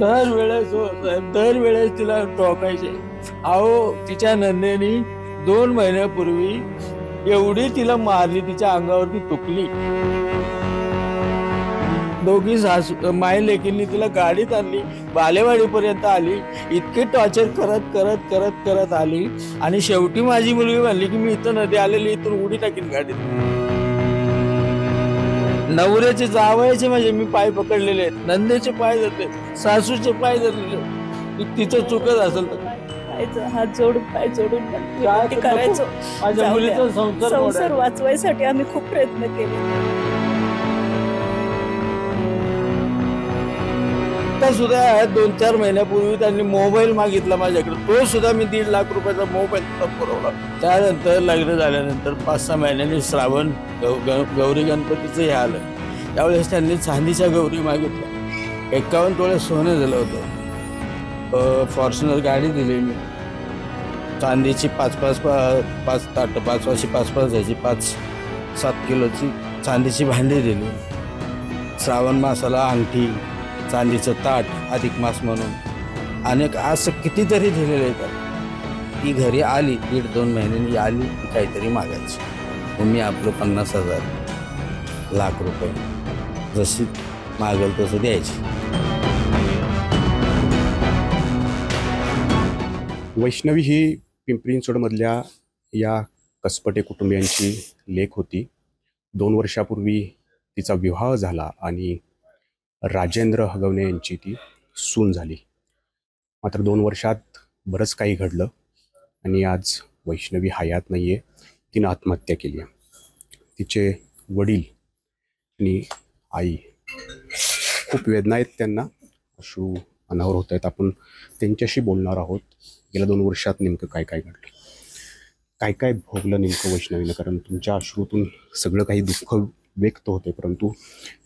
दर वेळेस हो, दर वेळेस तिला टोकायचे. अहो तिच्या नंदेनी दोन महिन्यापूर्वी एवढी तिला मारली तिच्या अंगावरती तुकली दोघी सासू माय लेकींनी तिला गाडीत आणली बालेवाडीपर्यंत आली इतके टॉर्चर करत करत करत करत आली. आणि शेवटी माझी मुलगी म्हणली की मी इथं नदी आलेली इथून उडी टाकीन गाडीत. नवऱ्याचे जावयाचे म्हणजे मी पाय पकडलेले आहेत. नंदेचे पाय धरले सासूचे पाय धरलेले तिचं चुकत असेल तर. हात जोडून पाय जोडून करायचो. माझ्या मुलीचा. संसार. वाचवायसाठी आम्ही खूप प्रयत्न केले. आता सुद्धा दोन चार महिन्यापूर्वी त्यांनी मोबाईल मागितला माझ्याकडे. तो सुद्धा मी दीड लाख रुपयाचा मोबाईल पुरवला. त्यानंतर लग्न झाल्यानंतर पाच सहा महिन्यांनी श्रावण गौ- गौरी गणपतीचं हे आलं. त्यावेळेस त्यांनी चांदीच्या गौरी मागितल्या. एकावन्न तोळे सोनं दिलं होतं. फॉर्च्युनर गाडी दिली मी. चांदीची पाच पाच पा- पाच ताट पाच पाचशे पाच पाच ह्याची पाच सात किलोची चांदीची भांडी दिली. श्रावण मासाला अंगठी चांदीचं ताट अधिक मास म्हणून. अनेक असं कितीतरी दिलेलं आहे ती घरी आली दीड दोन महिन्यांनी आली की काहीतरी मागायची. तुम्ही मी आपलं पन्नास हजार लाख रुपये. जशी मागल तसं द्यायची. वैष्णवी ही पिंपरी चिंचवडमधल्या या कसपटे कुटुंबियांची लेख होती. दोन वर्षापूर्वी तिचा विवाह झाला आणि राजेंद्र हगवणे यांची ती सून झाली. मात्र दोन वर्षात बरंच काही घडलं आणि आज वैष्णवी हयात नाही आहे तिनं आत्महत्या केली आहे. तिचे वडील आणि आई खूप वेदना आहेत त्यांना. अश्रू अनावर होत आहेत. आपण त्यांच्याशी बोलणार आहोत. गेल्या दोन वर्षात नेमकं काय काय घडलं? काय काय भोगलं नेमकं वैष्णवीनं? कारण तुमच्या अश्रूतून सगळं काही दुःख व्यक्त होते परंतु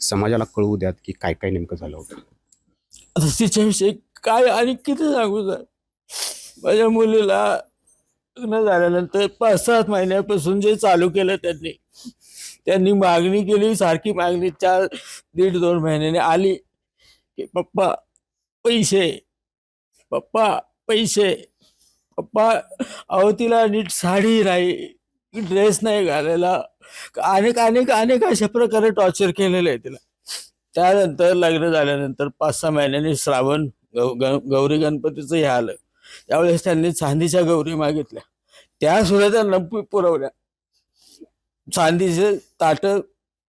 समाजाला कळवू द्यात की काय काय नेमकं झालं होतं. आता तिच्याविषयी काय आणि किती सांगू सर? माझ्या मुलीला लग्न झाल्यानंतर पाच सात महिन्यापासून जे चालू केलं त्यांनी त्यांनी मागणी केली सारखी मागणी चार दीड दोन महिन्याने आली की पप्पा पैसे पप्पा पैसे पप्पा अहो तिला नीट साडी नाही ड्रेस नाही घालायला अनेक अनेक अनेक अशा प्रकारे टॉर्चर केलेलं आहे तिला. त्यानंतर लग्न झाल्यानंतर पाच सहा महिन्यांनी श्रावण गौ- गौरी गणपतीचं हे आलं. त्यावेळेस त्यांनी चांदीच्या गौरी मागितल्या. त्या सुद्धा त्यांना पुरवल्या. चांदीचे ताट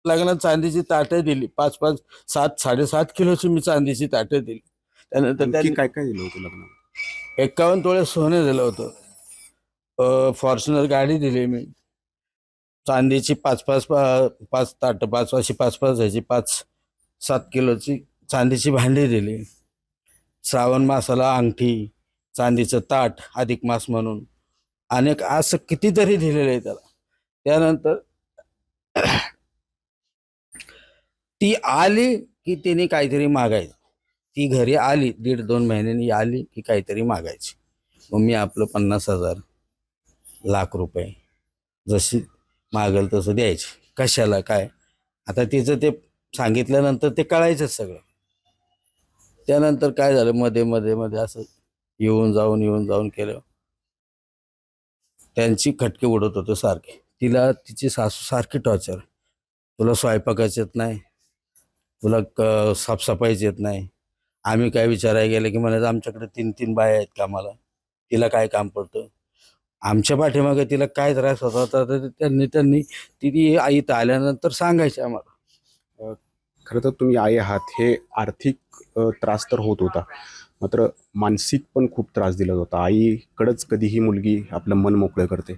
लग्नात चांदीची ताटं दिली. पाच पाच सात साडेसात किलोची मी चांदीची ताटं दिली. त्यानंतर त्यांनी काय काय दिलं होतं लग्न एकावन्न तोळे सोनं दिलं होतं. फॉर्च्युनर गाडी दिली मी. चांदीची पाच पाच पा- पाच ताट पाच अशी पाच पाच ह्याची पाच सात किलोची चांदीची भांडी दिली. श्रावण मासाला अंगठी चांदीचं ताट अधिक मास म्हणून. अनेक असं कितीतरी दिलेलं आहे त्याला. त्यानंतर ती आली की तिने काहीतरी मागायचं. ती घरी आली दीड दोन महिन्यांनी आली की काहीतरी मागायची. मग मी आपलं पन्नास हजार लाख रुपये जशी मागल तसं द्यायचे. कशाला काय? आता तिचं ते सांगितल्यानंतर ते कळायचंच सगळं. त्यानंतर काय झालं? मध्ये मध्ये मध्ये असं येऊन जाऊन येऊन जाऊन केलं. त्यांची खटके उडत होते सारखे. तिला तिची सासू सारखी टॉर्चर तुला स्वयंपाकाच येत नाही. तुला क साफसफाईच येत नाही. आम्ही काय विचारायला गेलं की म्हणायचं आमच्याकडे तीन तीन बाया आहेत कामाला. तिला काय काम पडतं? आमच्या पाठीमागे तिला काय त्रास होता होता तर त्यांनी त्यांनी ती आई इथं आल्यानंतर सांगायचे आम्हाला. खरं तर तुम्ही आई आहात हे आर्थिक त्रास तर होत होता. मात्र मानसिक पण खूप त्रास दिला होता. आईकडंच कधीही मुलगी आपलं मन मोकळं करते.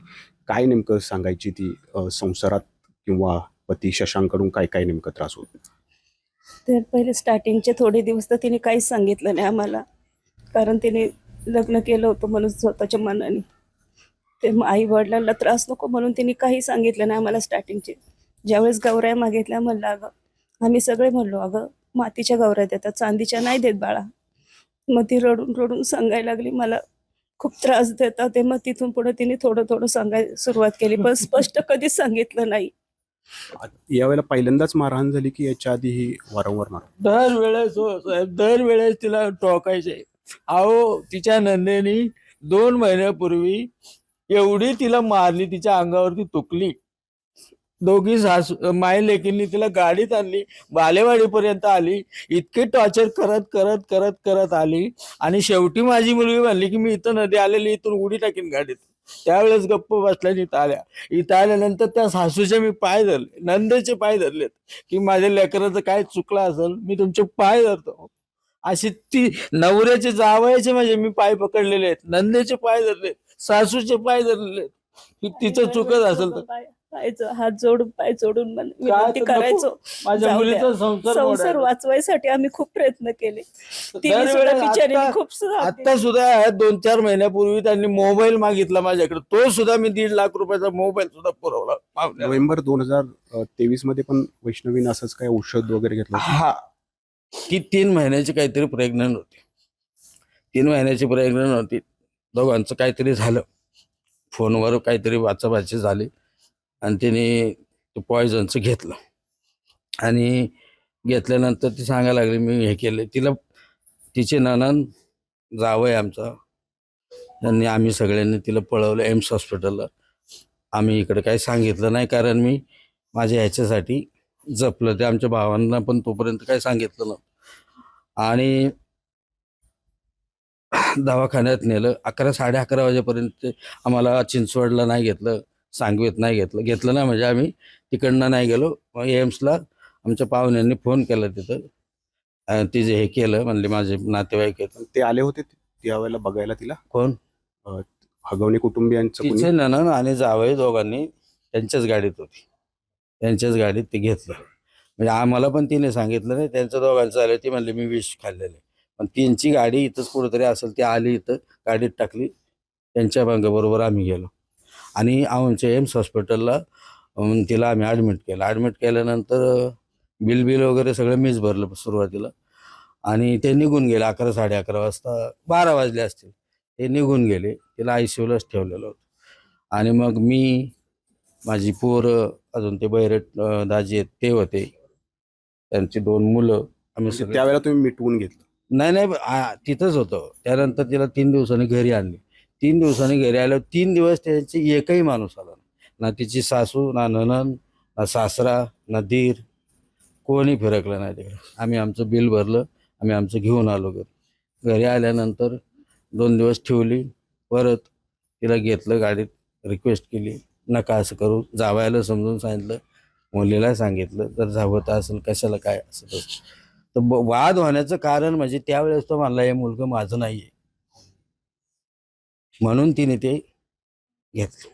काय नेमकं सांगायची ती संसारात किंवा पती शशांकडून काय काय नेमकं त्रास होत? तर पहिले स्टार्टिंगचे थोडे दिवस तर तिने काहीच सांगितलं नाही आम्हाला. कारण तिने लग्न केलं होतं म्हणून स्वतःच्या मनाने. ते आई वडिलांना त्रास नको म्हणून तिने काही सांगितलं नाही आम्हाला स्टार्टिंगचे ज्यावेळेस गौऱ्या मागितल्या म्हणलं अगं आम्ही सगळे म्हणलो अगं मातीच्या गौऱ्या देतात चांदीच्या नाही देत बाळा. मग ती रडून रडून सांगायला लागली मला खूप त्रास देतात ते. मग तिथून पुढे तिने थोडं थोडं सांगायला सुरुवात केली पण स्पष्ट कधीच सांगितलं नाही. यावेळेला पहिल्यांदाच मारहाण झाली की याच्या आधी ही वारंवार मारहाण? दर वेळेस हो साहेब दर वेळेस तिला टोकायचे. अहो तिच्या नंदेनी दोन महिन्यापूर्वी एवढी तिला मारली तिच्या अंगावरती तुकली. दोघी सासू माय लेकींनी तिला गाडीत आणली बालेवाडीपर्यंत आली इतके टॉर्चर करत करत करत करत आली आणि शेवटी माझी मुलगी म्हणली की मी इथं नदी आलेली इथून उडी टाकीन गाडीत. त्यावेळेस गप्प बसल्या इथं आल्या इथं आल्यानंतर त्या सासूचे मी पाय धरले नंदेचे पाय धरलेत की माझ्या लेकराचं काय चुकलं असेल मी तुमचे पाय धरतो. अशी ती नवऱ्याचे जावयाचे माझे मी पाय पकडलेले आहेत नंदेचे पाय धरलेत. सासूचे पाय. की तिचं चुकत असेल तर पाय- पाय जो- हात जोडून पाय जोडून मन- विनंती नको. करायचो माझ्या जाऊ द्या. मुलीचा संसार संसार. वाचवायसाठी आम्ही खूप प्रयत्न केले तिने दरवेळेस सुद्धा बिचारीने आता- खूप साथ आता सुद्धा दोन चार महिन्यापूर्वी त्यांनी मोबाईल मागितला माझ्याकडे तो सुद्धा मी दीड लाख रुपयाचा मोबाईल सुद्धा पुरवला पाहुण्याला. नोव्हेंबर दोन हजार तेवीसमध्ये पण वैष्णवीनं असंच काय औषध वगैरे घेतलं होतं? हा ती तीन महिन्याची काहीतरी प्रेग्नंट होती तीन महिन्याची प्रेग्नंट होती दोघांचं काहीतरी झालं. फोनवर काहीतरी वाचावाची झाली आणि तिने पॉयझनचं घेतलं. आणि घेतल्यानंतर ती सांगायला लागली मी हे केलं तिला तिचे ननन जावं आमचा. त्यांनी आम्ही सगळ्यांनी तिला पळवलं एम्स हॉस्पिटलला. आम्ही इकडे काही सांगितलं नाही कारण मी माझ्या ह्याच्यासाठी जपलं. ते आमच्या भावांना पण तोपर्यंत काही सांगितलं नव्हतं. आणि दवाखान्यात नेलं. अकरा साडे अकरा वाजेपर्यंत आम्हाला चिंचवडला नाही घेतलं सांगवीत नाही घेतलं. घेतलं नाही म्हणजे आम्ही तिकडनं नाही गेलो. मग एम्सला आमच्या पाहुण्यांनी फोन केला तिथं. तिचे हे केलं म्हणले माझे नातेवाईक आहेत. ते आले होते त्यावेळेला बघायला तिला? कोण? हगवणे कुटुंबियांचं तिचे ननन आणि जावई दोघांनी त्यांच्याच गाडीत होती. त्यांच्याच गाडीत ते घेतलं. म्हणजे आम्हाला पण तिने सांगितलं नाही. त्यांच्या दोघांचं आलं. ती म्हणली मी विष खाल्लेले पण त्यांची गाडी इथंच कुठेतरी असेल ती आली इथं गाडीत टाकली त्यांच्या बरोबर आम्ही गेलो. आणि आमच्या एम्स हॉस्पिटलला तिला आम्ही ॲडमिट केलं. ॲडमिट केल्यानंतर बिल बिल वगैरे सगळं मीच भरलं सुरुवातीला. आणि ते निघून गेले अकरा साडे अकरा वाजता बारा वाजले असतील. ते निघून गेले. तिला आय सी यूलाच ठेवलेलं होतं. आणि मग मी माझी पोरं अजून ते बैरट दाजी आहेत ते होते. त्यांची दोन मुलं आम्ही म्हणजे त्यावेळेला तुम्ही मिटवून घेतलं. नाही नाही तिथंच होतं. त्यानंतर तिला तीन दिवसांनी घरी आणली. तीन दिवसांनी घरी आल्यावर तीन दिवस त्यांची एकही माणूस आला ना तिची सासू ना ननन ना सासरा ना दीर. कोणी फिरकलं नाही तिकडे. आम्ही आमचं बिल भरलं आम्ही आमचं घेऊन आलो घरी. घरी आल्यानंतर दोन दिवस ठेवली. परत तिला घेतलं गाडीत रिक्वेस्ट केली. नका असं करू. जावायला समजून सांगितलं. मुलीला सांगितलं. जर झावत असेल कशाला काय असं तर वाद होण्याचं कारण म्हणजे त्यावेळेस तो म्हणला हे मुलगा माझं नाहीये. म्हणून तिने ते घेतलं.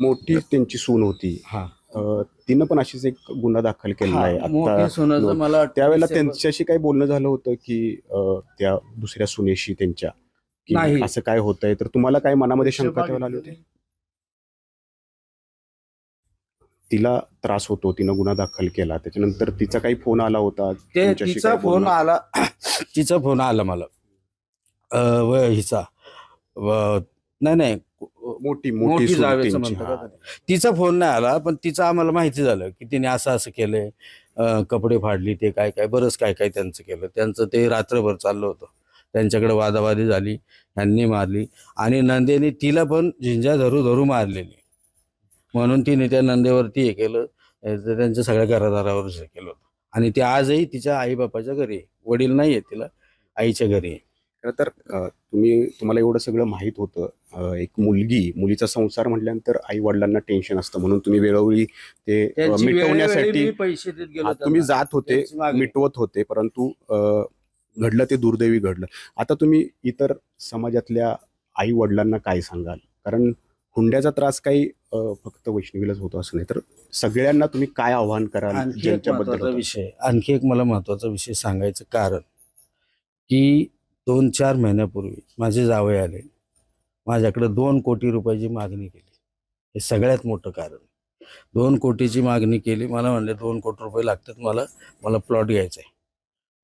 मोठी त्यांची सून होती. हा. अं, तिनं पण अशीच एक गुन्हा दाखल केलेला आहे. आता मोठी सुनाचं मला वाटतं त्यावेळेला डिसेंबर- त्यांच्याशी काही बोलणं झालं होतं की अं, त्या दुसऱ्या सुनेशी त्यांच्या की नाही. असं काय होतंय? तर तुम्हाला काय मनामध्ये शंका ठेवायला आली होती. तिला त्रास होतो तिनं गुन्हा दाखल केला. त्याच्यानंतर तिचा काही फोन आला होता ते तुमच्याशी तिचा काही फोन बोलणं? आला तिचा फोन आला मला. अं, व हिचा. व- नाही नाही. मोठी मोठी जावेचं म्हणतो हा. तिचा फोन नाही आला पण तिचं आम्हाला माहिती झालं की तिने असं असं केलंय. अं, कपडे फाडली ते काय काय बरंच काय काय त्यांचं केलं. त्यांचं ते रात्रभर चाललं होतं. त्यांच्याकडे वादावादी झाली ह्यांनी मारली. आणि नंदेने तिला पण झिंजा धरू धरू मारलेली. म्हणून तिने त्या नंदेवरती हे केलं त्यांच्या सगळ्या घरादारावर हे केलं होतं आणि ती आजही तिच्या आईबापाच्या घरी आहे. वडील नाही आहेत तिला आईच्या घरी आहे. खरं तर अं, तुम्ही तुम्हाला एवढं सगळं माहीत होतं अं, एक मुलगी मुलीचा संसार म्हटल्यानंतर आई वडिलांना टेन्शन असतं म्हणून तुम्ही वेळोवेळी ते अं, त्यांची वेळोवेळी मिटवण्यासाठी मी पैसे देत गेलो हा, तुम्ही त्यांना. जात होते त्यांची मागणी. मिटवत होते परंतु अं, घडलं ते दुर्दैवी घडलं आता तुम्ही इतर समाजातल्या आई वडिलांना काय सांगाल कारण हुंड्याचा त्रास काही फक्त वैष्णवीलाच होतो असं नाही. तर सगळ्यांना तुम्ही काय आव्हान कराल आणखी एक ज्यांच्याबद्दल महत्त्वाचा होतं? विषय आणखी एक मला महत्त्वाचा विषय सांगायचं कारण की दोन चार महिन्यापूर्वी माझे जावई आले. माझ्याकडे दोन कोटी रुपयाची मागणी केली. हे सगळ्यात मोठं कारण. दोन कोटीची मागणी केली. मला म्हणले दोन कोटी रुपये लागतात मला. मला प्लॉट घ्यायचा आहे.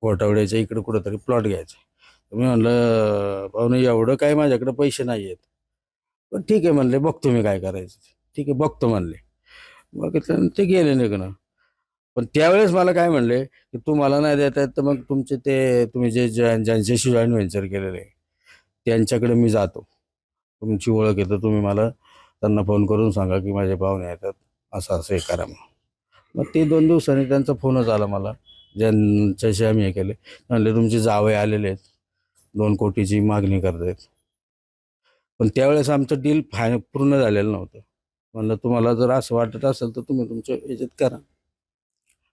कोटावड्याच्या इकडे कुठेतरी प्लॉट घ्यायचा आहे. मी म्हणलं पाहुणे एवढं काय माझ्याकडे पैसे नाही आहेत पण ठीक आहे म्हणले बघतो मी काय करायचं ठीक आहे बघतो म्हणले. मग ते गेले निघणं. पण त्यावेळेस मला काय म्हणले की तू मला नाही देता येत तर मग तुमचे ते तुम्ही जे ज्यांच्याशी जॉईंट व्हेंचर केलेले आहे त्यांच्याकडे मी जातो. तुमची ओळख येतं तुम्ही मला त्यांना फोन करून सांगा की माझे पाहुणे येतात असं असं हे करा मग मग ते दोन दिवसांनी त्यांचा फोनच आला मला ज्यांच्याशी आम्ही हे केले. म्हणले तुमचे जावे आलेले आहेत दोन कोटीची मागणी करतायत. पण त्यावेळेस आमचं डील फाय पूर्ण झालेलं नव्हतं. म्हणलं तुम्हाला जर असं वाटत असेल तर तुम्ही तुमच्या याच्यात करा.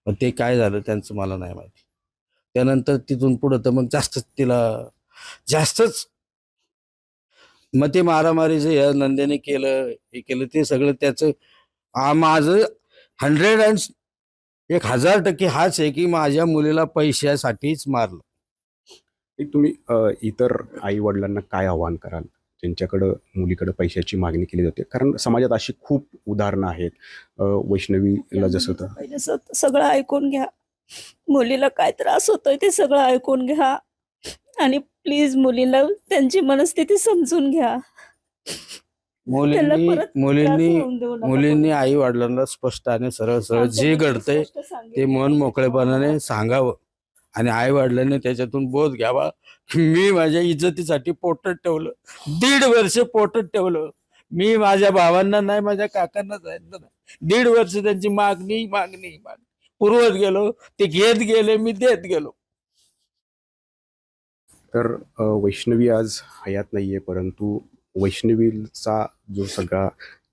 पण ते काय झालं त्यांचं मला नाही माहिती. त्यानंतर तिथून पुढं तर मग जास्तच तिला जास्तच मग ते मारामारीचं या नंद्याने केलं हे केलं ते सगळं त्याचं माझं हंड्रेड अँड एक हजार टक्के हाच आहे की माझ्या मुलीला पैशासाठीच मारलं. तुम्ही इतर आई वडिलांना काय आव्हान कराल? ज्यांच्याकडं मुलीकडे पैशाची मागणी केली जाते. कारण समाजात अशी खूप उदाहरणं आहेत. वैष्णवीला जसं तर पहिले सगळं ऐकून घ्या. मुलीला काय त्रास होतोय ते सगळं ऐकून घ्या. आणि प्लीज मुलीला त्यांची मनस्थिती समजून घ्या. मुलींनी परत त्रास मुलींनी होऊन देऊ नका. मुलींनी आई वडिलांना स्पष्ट आणि सरळ सरळ जे घडतंय स्पष्ट सांगितलं. ते मन मोकळेपणाने सांगावं. आणि आई वडिलांनी त्याच्यातून बोध घ्यावा. मी माझ्या इज्जतीसाठी पोटत ठेवलं. दीड वर्ष पोटत ठेवलं. मी माझ्या भावांना नाही माझ्या काकांना सांगितलं नाही. दीड वर्ष त्यांची मागणी मागणी मागणी. पुरवत गेलो. ते घेत गेले मी देत गेलो. तर वैष्णवी आज हयात नाहीये परंतु वैष्णवीचा जो सगळा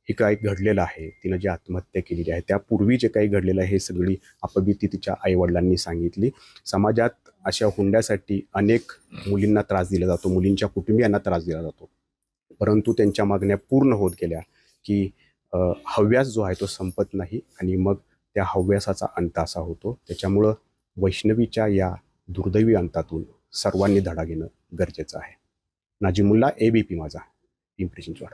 हे काय घडलेलं आहे? तिनं जी आत्महत्या केलेली आहे त्यापूर्वी जे काही घडलेलं आहे हे सगळी अपबिती तिच्या आईवडिलांनी सांगितली. समाजात अशा हुंड्यासाठी अनेक मुलींना त्रास दिला जातो मुलींच्या कुटुंबियांना त्रास दिला जातो. परंतु त्यांच्या मागण्या पूर्ण होत गेल्या की हव्यास जो आहे तो संपत नाही आणि मग त्या हव्यासाचा अंत असा होतो. त्याच्यामुळं वैष्णवीच्या या दुर्दैवी अंतातून सर्वांनी धडा घेणं गरजेचं आहे. नाजीमुल्ला ए बी पी माझा. पिंपरी चिंचवड